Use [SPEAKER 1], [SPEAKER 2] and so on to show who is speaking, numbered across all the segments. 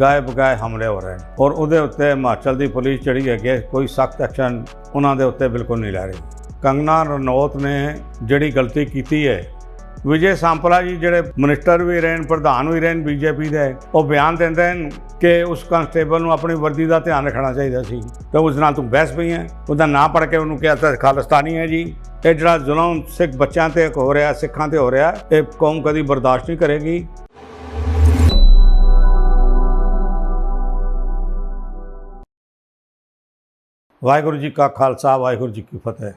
[SPEAKER 1] ਗਾਏ ਬਗਾਏ ਹਮਲੇ ਹੋ ਰਹੇ ਨੇ। ਔਰ ਉਹਦੇ ਉੱਤੇ ਹਿਮਾਚਲ ਦੀ ਪੁਲਿਸ ਜਿਹੜੀ ਹੈਗੀ ਹੈ, ਕੋਈ ਸਖਤ ਐਕਸ਼ਨ ਉਹਨਾਂ ਦੇ ਉੱਤੇ ਬਿਲਕੁਲ ਨਹੀਂ ਲੈ ਰਹੀ। ਕੰਗਨਾ ਰਣੌਤ ਨੇ ਜਿਹੜੀ ਗਲਤੀ ਕੀਤੀ ਹੈ ਵਿਜੇ ਸਾਂਪਲਾ ਜੀ ਜਿਹੜੇ ਮਿਨਿਸਟਰ ਵੀ ਰਹਿਣ ਪ੍ਰਧਾਨ ਵੀ ਰਹੇ ਨੇ ਬੀਜੇਪੀ ਦੇ ਉਹ ਬਿਆਨ ਦਿੰਦੇ ਹਨ ਕਿ ਉਸ ਕਨਸਟੇਬਲ ਨੂੰ ਆਪਣੀ ਵਰਦੀ ਦਾ ਧਿਆਨ ਰੱਖਣਾ ਚਾਹੀਦਾ ਸੀ ਤੇ ਉਸ ਨਾਲ ਤੂੰ ਬਹਿਸ ਪਈ ਹੈ ਉਹਦਾ ਨਾਂ ਪੜ ਕੇ ਉਹਨੂੰ ਕਿਹਾ ਤਾਂ ਖਾਲਿਸਤਾਨੀ ਹੈ ਜੀ। ਇਹ ਜਿਹੜਾ ਜ਼ੁਲਮ ਸਿੱਖ ਬੱਚਿਆਂ ਤੇ ਹੋ ਰਿਹਾ ਸਿੱਖਾਂ ਤੇ ਹੋ ਰਿਹਾ ਇਹ ਕੌਮ ਕਦੀ ਬਰਦਾਸ਼ਤ ਨਹੀਂ ਕਰੇਗੀ। ਵਾਹਿਗੁਰੂ ਜੀ ਕਾ ਖਾਲਸਾ ਵਾਹਿਗੁਰੂ ਜੀ ਕੀ ਫਤਿਹ।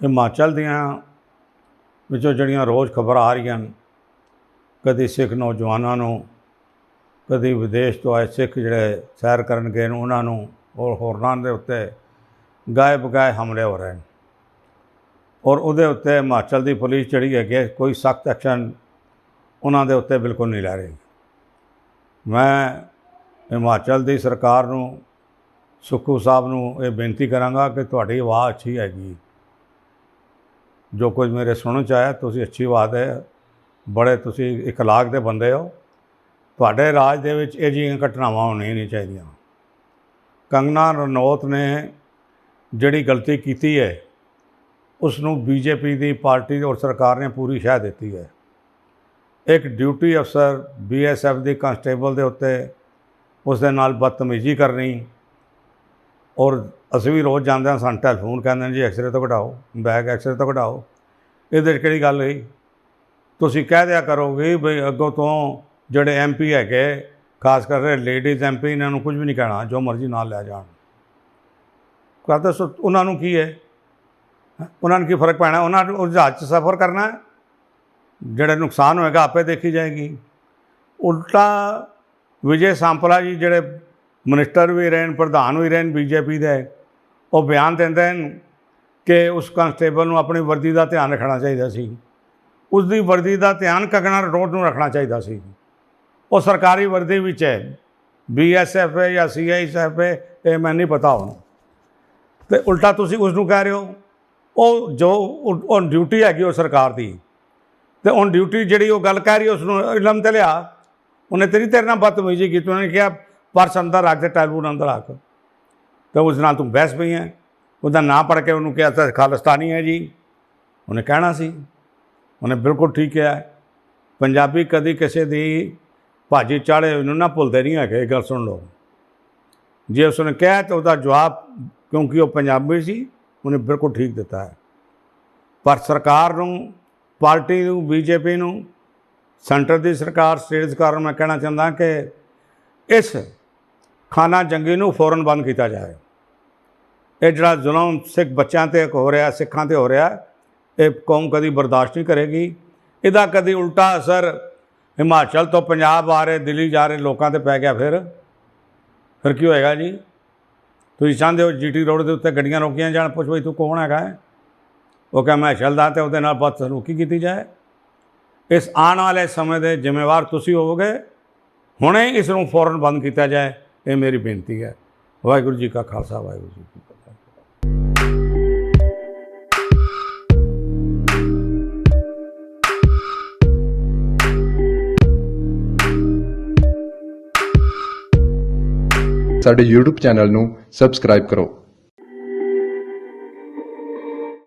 [SPEAKER 1] ਹਿਮਾਚਲ ਦੀਆਂ ਵਿੱਚੋਂ ਜਿਹੜੀਆਂ ਰੋਜ਼ ਖਬਰਾਂ ਆ ਰਹੀਆਂ ਨੇ ਕਦੀ ਸਿੱਖ ਨੌਜਵਾਨਾਂ ਨੂੰ ਕਦੀ ਵਿਦੇਸ਼ ਤੋਂ ਆਏ ਸਿੱਖ ਜਿਹੜੇ ਸੈਰ ਕਰਨ ਗਏ ਨੇ ਉਹਨਾਂ ਨੂੰ ਔਰ ਹੋਰਨਾਂ ਦੇ ਉੱਤੇ ਗਾਏ ਬਗਾਏ ਹਮਲੇ ਹੋ ਰਹੇ ਨੇ। ਔਰ ਉਹਦੇ ਉੱਤੇ ਹਿਮਾਚਲ ਦੀ ਪੁਲਿਸ ਜਿਹੜੀ ਹੈਗੀ ਹੈ, ਕੋਈ ਸਖਤ ਐਕਸ਼ਨ ਉਹਨਾਂ ਦੇ ਉੱਤੇ ਬਿਲਕੁਲ ਨਹੀਂ ਲੈ ਰਹੀ। ਮੈਂ ਹਿਮਾਚਲ ਦੀ ਸਰਕਾਰ ਨੂੰ ਸੁੱਖੂ ਸਾਹਿਬ ਨੂੰ ਇਹ ਬੇਨਤੀ ਕਰਾਂਗਾ ਕਿ ਤੁਹਾਡੀ ਆਵਾਜ਼ ਅੱਛੀ ਹੈਗੀ। ਜੋ ਕੁਝ ਮੇਰੇ ਸੁਣਨ ਚ ਆਇਆ, ਤੁਸੀਂ ਅੱਛੀ ਆਵਾਜ਼ ਹੈ। ਬੜੇ ਤੁਸੀਂ ਇਖਲਾਕ ਦੇ ਬੰਦੇ ਹੋ। ਤੁਹਾਡੇ ਰਾਜ ਦੇ ਵਿੱਚ ਇਹ ਜਿਹੀਆਂ ਘਟਨਾਵਾਂ ਹੋਣੀਆਂ ਨਹੀਂ ਚਾਹੀਦੀਆਂ। ਕੰਗਨਾ ਰਣੌਤ ਨੇ ਜਿਹੜੀ ਗਲਤੀ ਕੀਤੀ ਹੈ ਉਸ ਨੂੰ ਬੀਜੇਪੀ ਦੀ ਪਾਰਟੀ ਔਰ ਸਰਕਾਰ ਨੇ ਪੂਰੀ ਸ਼ਹਿ ਦਿੱਤੀ ਹੈ। ਇੱਕ ਡਿਊਟੀ ਅਫਸਰ ਬੀਐਸਐਫ ਦੀ ਕਨਸਟੇਬਲ ਦੇ ਉੱਤੇ ਉਸ ਦੇ ਨਾਲ ਬਦਤਮੀਜ਼ੀ ਕਰਨੀ ਔਰ ਅਸੀਂ ਵੀ ਰੋਜ਼ ਜਾਂਦੇ ਹਾਂ, ਸਾਨੂੰ ਟੈਲੀਫੋਨ ਕਹਿੰਦੇ ਨੇ ਜੀ ਐਕਸਰੇ ਤੋਂ ਘਟਾਓ ਬੈਕ ਐਕਸਰੇ ਤੋਂ ਘਟਾਓ ਇਹਦੇ 'ਚ ਕਿਹੜੀ ਗੱਲ ਹੋਈ? ਤੁਸੀਂ ਕਹਿ ਦਿਆ ਕਰੋਗੇ ਬਈ ਅੱਗੋਂ ਤੋਂ ਜਿਹੜੇ ਐਮਪੀ ਹੈਗੇ, ਖਾਸ ਕਰ ਲੇਡੀਜ਼ ਐਮਪੀ ਇਹਨਾਂ ਨੂੰ ਕੁਝ ਵੀ ਨਹੀਂ ਕਹਿਣਾ, ਜੋ ਮਰਜ਼ੀ ਨਾਲ ਲੈ ਜਾਣ। ਕਹਿੰਦੇ ਸੋ ਉਹਨਾਂ ਨੂੰ ਕੀ ਹੈ? ਉਹਨਾਂ ਨੂੰ ਕੀ ਫ਼ਰਕ ਪੈਣਾ? ਉਹਨਾਂ ਨੂੰ ਉਸ ਜਹਾਜ਼ 'ਚ ਸਫ਼ਰ ਕਰਨਾ ਹੈ? ਜਿਹੜਾ ਨੁਕਸਾਨ ਹੋਏਗਾ, ਆਪੇ ਦੇਖੀ ਜਾਏਗੀ। ਉਲਟਾ ਵਿਜੇ ਸਾਂਪਲਾ ਜੀ, ਜਿਹੜੇ ਮਿਨਿਸਟਰ ਵੀ ਰਹੇ ਨੇ ਪ੍ਰਧਾਨ ਵੀ ਰਹੇ ਨੇ ਬੀਜੇਪੀ ਦੇ ਉਹ ਬਿਆਨ ਦਿੰਦੇ ਹਨ ਕਿ ਉਸ ਕਨਸਟੇਬਲ ਨੂੰ ਆਪਣੀ ਵਰਦੀ ਦਾ ਧਿਆਨ ਰੱਖਣਾ ਚਾਹੀਦਾ ਸੀ। ਉਸ ਦੀ ਵਰਦੀ ਦਾ ਧਿਆਨ ਕਗਣਾ ਰੋਡ ਨੂੰ ਰੱਖਣਾ ਚਾਹੀਦਾ ਸੀ। ਉਹ ਸਰਕਾਰੀ ਵਰਦੀ ਵਿੱਚ ਹੈ। ਬੀਐਸਐਫ ਹੈ ਜਾਂ ਸੀਆਈਐਸਐਫ ਹੈ, ਇਹ ਮੈਨੂੰ ਨਹੀਂ ਪਤਾ ਹੁਣ। ਤੇ ਉਲਟਾ ਤੁਸੀਂ ਉਸ ਨੂੰ ਕਹਿ ਰਹੇ ਹੋ, ਉਹ ਜੋ ਔਨ ਡਿਊਟੀ ਹੈਗੀ ਉਹ ਸਰਕਾਰ ਦੀ। ਤੇ ਔਨ ਡਿਊਟੀ ਜਿਹੜੀ ਉਹ ਗੱਲ ਕਹਿ ਰਹੀ ਉਸ ਨੂੰ ਇਲਮ ਤੇ ਲਿਆ। ਉਹਨੇ ਤੇਰੀ ਤੇਰੇ ਨਾਲ ਬਦਤਮੀਜ਼ੀ ਕੀਤੀ, ਉਹਨੇ ਕਿਹਾ ਪਰਸ ਅੰਦਰ ਰੱਖ ਤੇ ਟੈਲੀਫੋਨ ਅੰਦਰ ਰੱਖ। ਤੇ ਉਸ ਨਾਲ ਤੂੰ ਬਹਿਸ ਪਈ ਹੈ। ਉਹਦਾ ਨਾਂ ਪੜ ਕੇ ਉਹਨੂੰ ਕਿਹਾ ਤਾਂ ਖਾਲਿਸਤਾਨੀ ਹੈ ਜੀ। ਉਹਨੇ ਕਹਿਣਾ ਸੀ। ਉਹਨੇ ਬਿਲਕੁਲ ਠੀਕ ਕਿਹਾ। ਪੰਜਾਬੀ ਕਦੀ ਕਿਸੇ ਦੀ ਭਾਜੀ ਚਾੜੇ ਉਹਨੂੰ ਨਾ ਭੁੱਲਦੇ ਨਹੀਂ ਹੈਗੇ, ਇਹ ਗੱਲ ਸੁਣ ਲਓ। ਜੇ ਉਸਨੇ ਕਿਹਾ ਤਾਂ ਉਹਦਾ ਜਵਾਬ, ਕਿਉਂਕਿ ਉਹ ਪੰਜਾਬੀ ਸੀ, ਉਹਨੇ ਬਿਲਕੁਲ ਠੀਕ ਦਿੱਤਾ ਹੈ। ਪਰ ਸਰਕਾਰ ਨੂੰ, ਪਾਰਟੀ ਨੂੰ, ਬੀਜੇਪੀ ਨੂੰ, ਸੈਂਟਰ ਦੀ ਸਰਕਾਰ ਸਟੇਟ ਸਰਕਾਰ ਨੂੰ ਮੈਂ ਕਹਿਣਾ ਚਾਹੁੰਦਾ ਕਿ ਇਸ ਖਾਨਾ ਜੰਗੀ ਨੂੰ ਫੌਰਨ ਬੰਦ ਕੀਤਾ ਜਾਏ ਇਹ ਜਿਹੜਾ ਜ਼ੁਲਮ ਸਿੱਖ ਬੱਚਿਆਂ ਤੇ ਹੋ ਰਿਹਾ, ਸਿੱਖਾਂ ਤੇ ਹੋ ਰਿਹਾ, ਇਹ ਕੌਮ ਕਦੀ ਬਰਦਾਸ਼ਤ ਨਹੀਂ ਕਰੇਗੀ। ਇਹਦਾ ਕਦੀ ਉਲਟਾ ਅਸਰ ਹਿਮਾਚਲ ਤੋਂ ਪੰਜਾਬ ਆ ਰਹੇ, ਦਿੱਲੀ ਜਾ ਰਹੇ ਲੋਕਾਂ ਤੇ ਪੈ ਗਿਆ ਫਿਰ। ਫਿਰ ਕੀ ਹੋਏਗਾ ਜੀ? ਤੁਸੀਂ ਚਾਹੁੰਦੇ ਹੋ ਜੀਟੀ ਰੋਡ ਦੇ ਉੱਤੇ ਗੱਡੀਆਂ ਰੋਕੀਆਂ ਜਾਣ? ਪੁੱਛ ਬਈ ਤੂੰ ਕੌਣ ਹੈਗਾ ਹੈ? ਉਹ ਕਹ ਮੈਂ ਚੱਲਦਾ ਤੇ, ਉਹਦੇ ਨਾਲ ਬਹੁਤ ਬਦਸਲੂਕੀ ਕੀਤੀ ਜਾਏ। ਇਸ ਆਉਣ ਵਾਲੇ ਸਮੇਂ ਦੇ ਜ਼ਿੰਮੇਵਾਰ ਤੁਸੀਂ ਹੋਵੋਗੇ। ਹੁਣੇ ਇਸ ਨੂੰ ਫੌਰਨ ਬੰਦ ਕੀਤਾ ਜਾਏ। ਇਹ ਮੇਰੀ ਬੇਨਤੀ ਹੈ। ਵਾਹਿਗੁਰੂ ਜੀ ਕਾ ਖਾਲਸਾ, ਵਾਹਿਗੁਰੂ ਜੀ ਕੀ ਫਤਿਹ।
[SPEAKER 2] ਸਾਡੇ YouTube ਚੈਨਲ ਨੂੰ ਸਬਸਕ੍ਰਾਈਬ ਕਰੋ।